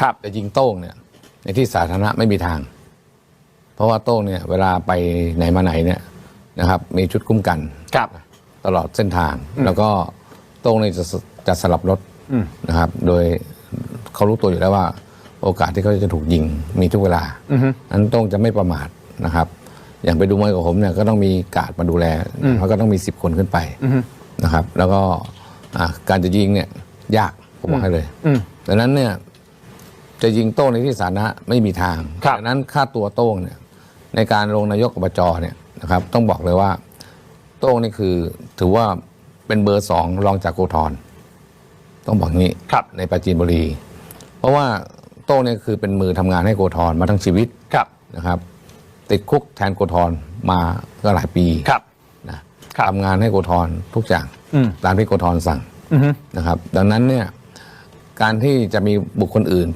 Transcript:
ครับ แต่ยิงโต้งเนี่ย ในที่สาธารณะไม่มีทาง เพราะว่าโต้งเนี่ย เวลาไปไหนมาไหนเนี่ยนะครับ มีชุดคุ้มกันครับ ตลอดเส้นทาง แล้วก็โต้งเนี่ยจะสจะสลับรถนะครับ โดยเขารู้ตัวอยู่แล้วว่า โอกาสที่เขาจะถูกยิงมีทุกเวลานั้นโต้งจะไม่ประมาทนะครับ อย่างไปดูมวยกับผมเนี่ยก็ต้องมีการดมาดูแลเขาก็ต้องมีสิบคนขึ้นไปนะครับ แล้วก็อะการจะยิงเนี่ย ยากผมบอกให้เลยอืมดังนั้นเนี่ย จะยิงโต้งในที่สาธารณะไม่มีทางครับ ดังนั้นค่าตัวโต้งเนี่ยในการลงนายกอบจเนี่ยนะครับ ต้องบอกเลยว่า โต้งนี่คือถือว่าเป็นเบอร์สองรองจากโกธรต้องบอกงี้ครับ ในปราจีนบุรี เพราะว่าโต้งเนี่ยคือเป็นมือทำงานให้โกธรมาทั้งชีวิตครับ นะครับ ติดคุกแทนโกธรมาก็หลายปีครับ นะครับ ทำงานให้โกธรทุกอย่างอืมตามที่โกธรสั่ง อือฮึ นะครับดังนั้นเนี่ยการที่จะมีบุคคลอื่น